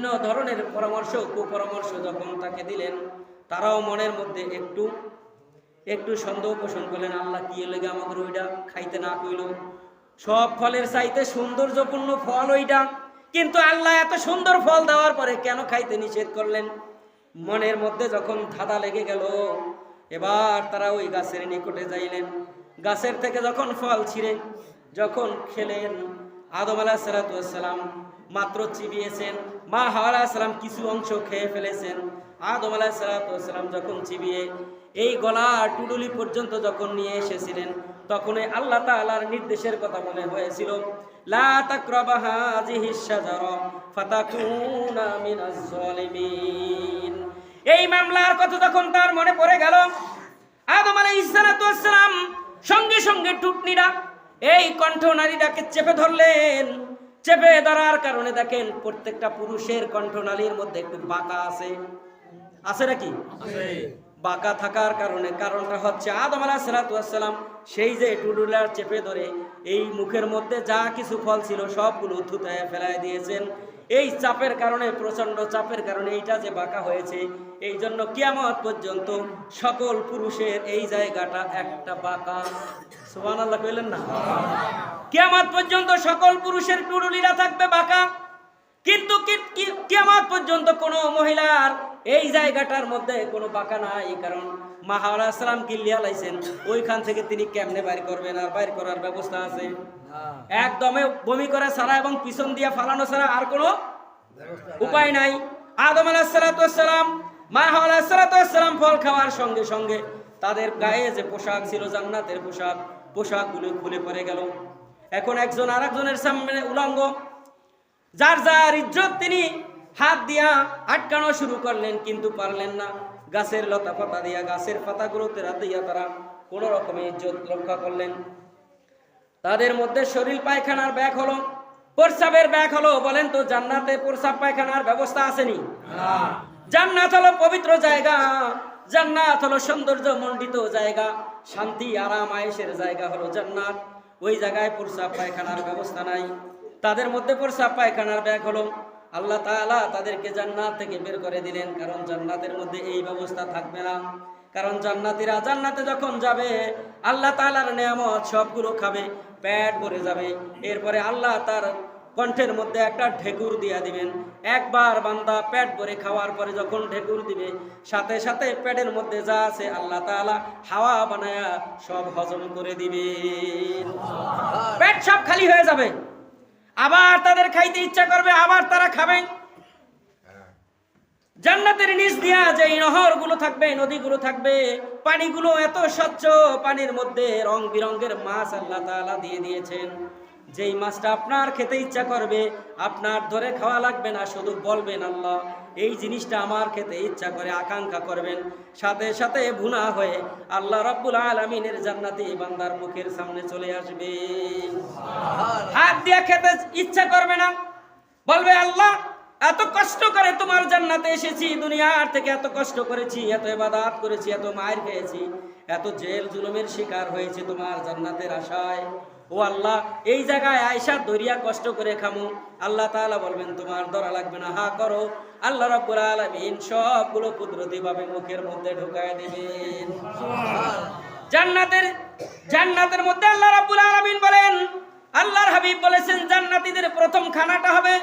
বিভিন্ন ধরনের পরামর্শ, কুপরামর্শ যখন তাকে দিলেন, তারাও মনের মধ্যে একটু একটু সন্দেহ পোষণ করলেন, আল্লাহ, কি লেগে আমাদের ওইটা খাইতে না কইল? সব ফলের চাইতে সৌন্দর্যপূর্ণ ফল ওইটা। কিন্তু আল্লাহ এত সুন্দর ফল দেওয়ার পরে কেন খাইতে নিষেধ করলেন? মনের মধ্যে যখন ধাঁধা লেগে গেল, এবার তারা ওই গাছের নিকটে যাইলেন। গাছের থেকে যখন ফল ছিঁড়ে, যখন খেলেন আদম আলাহ সালাতাম মাত্র চিবিয়েছেন। মা হাওয়া সালাম কিছু অংশ খেয়ে ফেলেছেন। আদম আলাহ সালাতাম যখন চিবিয়ে এই গলা টুডুলি পর্যন্ত যখন নিয়ে এসেছিলেন, তখনই আল্লাহ তাআলার নির্দেশের কথা মনে হয়েছিল এই মামলার কথা যখন তার মনে পড়ে গেল, আদম সালাতু ওয়াসসালাম সঙ্গে সঙ্গে টুটনিরা এই কণ্ঠ নারীটাকে চেপে ধরলেন চেপে ধরার কারণে দেখেন প্রত্যেকটা পুরুষের কণ্ঠনালীর মধ্যে একটু বাঁকা আছে। আছে নাকি? বাঁকা থাকার কারণে কারণটা হচ্ছে আদম আলাহ সালাতাম সেই যে টুডুলার চেপে ধরে এই মুখের মধ্যে যা কিছু ফল ছিল সবগুলো থুতায় ফেলায় দিয়েছেন। এই চাপের কারণে, প্রচণ্ড চাপের কারণে এইটা যে বাঁকা হয়েছে, এই জন্য কিয়ামত পর্যন্ত সকল পুরুষের এই জায়গাটা একটা বাঁকা। সুবান আল্লাহ কইলেন না? কিয়ামত পর্যন্ত সকল পুরুষের টুরুলিরা থাকবে বাঁকা। কিন্তু কি- কি- কিয়ামত পর্যন্ত কোনো মহিলার এই জায়গাটার মধ্যে কোনো বাঁকা নাই কারণ মাহাওয়ালা সালাম কিল্লিয়া লাইছেন। ওইখান থেকে তিনি কেমনে বাইর করবেন আর বাইর করার ব্যবস্থা আছে? একদমে বমি করে ছাড়া এবং পিছন দিয়ে ফালানো ছাড়া আর কোনো উপায় নাই। আদম আলাহিসাল্লাম মা আলাহিসাল্লাম ফল খাওয়ার সঙ্গে সঙ্গে তাদের গায়ে যে পোশাক ছিল জান্নাতের পোশাক পোশাকগুলো খুলে পড়ে গেল। এখন একজন আর একজনের সামনে উলঙ্গ। যার যার ইজ্জত তিনি হাত দিয়া আটকানো শুরু করলেন, কিন্তু পারলেন না। গাছের লতা পাতা দিয়া, গাছের পাতাগুলোতে দিয়া তারা কোন রকমের ইজ্জত রক্ষা করলেন। তাদের মধ্যে শরীর পায়খানার ব্যাগ হলো প্রসাবের ব্যাগ হলো। বলেন তো, জান্নাতে প্রসাব পায়খানার ব্যবস্থা আসেনি? জান্নাত হলো পবিত্র জায়গা, জান্নাত হলো সৌন্দর্য মণ্ডিত জায়গা, শান্তি, আরাম, আয়েসের জায়গা হলো জান্নাত। ওই জায়গায় প্রসাব পায়খানার ব্যবস্থা নাই। তাদের মধ্যে প্রসাব পায়খানার ব্যাগ হলো। আল্লাহ তাআলা তাদেরকে জান্নাত থেকে বের করে দিলেন, কারণ জান্নাতের মধ্যে এই ব্যবস্থা থাকবে না। কারণ জান্নাতীরা জান্নাতে যখন যাবে, আল্লাহ তাআলার নিয়ামত সবগুলো খাবে প্যাট ভরে যাবে। এরপরে আল্লাহ তার কণ্ঠের মধ্যে একটা ঢেকুর দিয়া দিবেন। একবার বান্দা প্যাট ভরে খাওয়ার পরে যখন ঢেকুর দিবে, সাথে সাথে প্যাটের মধ্যে যা আছে, আল্লাহ তাআলা হাওয়া বানায়া সব হজম করে দিবে পেট সব খালি হয়ে যাবে। আবার তাদের খাইতে ইচ্ছা করবে, আবার তারা খাবে। জান্নাতের নিচ দিয়া যে নহরগুলো থাকবে, নদীগুলো থাকবে, পানিগুলো এত স্বচ্ছ, পানির মধ্যে রং বিরঙ্গের মাছ আল্লাহ দিয়ে দিয়েছেন। যেই মাছটা আপনার খেতে ইচ্ছা করবে, আপনার ধরে খাওয়া লাগবে না, শুধু বলবেন আল্লাহ, এই জিনিসটা আমার খেতে ইচ্ছা করে, আকাঙ্ক্ষা করবেন। সাথে সাথে ভুনা হয়ে আল্লাহ রব্বুল আলমিনের জান্নাতি বান্দার মুখের সামনে চলে আসবে। হাত দিয়ে খেতে ইচ্ছা করবে না। বলবে, আল্লাহ, এত কষ্ট করে তোমার জান্নাতে এসেছি, দুনিয়ার থেকে এত কষ্ট করেছি, এত ইবাদত করেছি, এত মায়ের খেয়েছি, এত জেল জুলুমের শিকার হয়েছে তোমার জান্নাতের আশায়। ও আল্লাহ এই জায়গায় আয়সা দরিয়া কষ্ট করে খামু। আল্লাহ তাআলা বলবেন তোমার ধরা লাগবে না হা করো। আল্লাহ রাব্বুল আলামিন সবগুলো কুদরতি ভাবে মুখের মধ্যে ঢুকায় দিবেন। জান্নাতের জান্নাতের মধ্যে আল্লাহ রাব্বুল আলামিন বলেন আল্লাহর হাবিব বলেছেন জান্নাতীদের প্রথম খানাটা হবে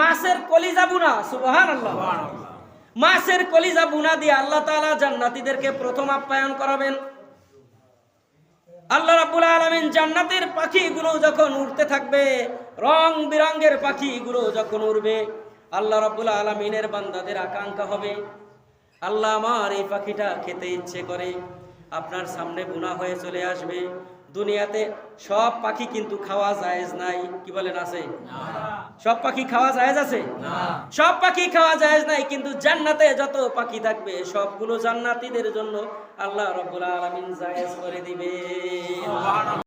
মাছের কলিজা বুনা। সুবহানাল্লাহ। মাছের কলিজা বুনা দিয়ে আল্লাহ তাআলা জান্নাতীদেরকে প্রথম আপ্যায়ন করাবেন। আল্লাহ রাব্বুল আলামিন জান্নাতের পাখিগুলো যখন উড়তে থাকবে, রং বিরঙ্গের পাখিগুলো যখন উড়বে, আল্লাহ রাব্বুল আলামিনের বান্দাদের আকাঙ্ক্ষা হবে। আল্লাহ আমার এই পাখিটা খেতে ইচ্ছে করে, আপনার সামনে বোনা হয়ে চলে আসবে। দুনিয়াতে সব পাখি কিন্তু খাওয়া জায়েজ নাই, কি বলেন আছে? সব পাখি খাওয়া জায়েজ আছে? সব পাখি খাওয়া জায়েজ নাই কিন্তু জান্নাতে যত পাখি থাকবে সবগুলো জান্নাতীদের জন্য আল্লাহ রব্বুল আলামিন জায়েজ করে দিবে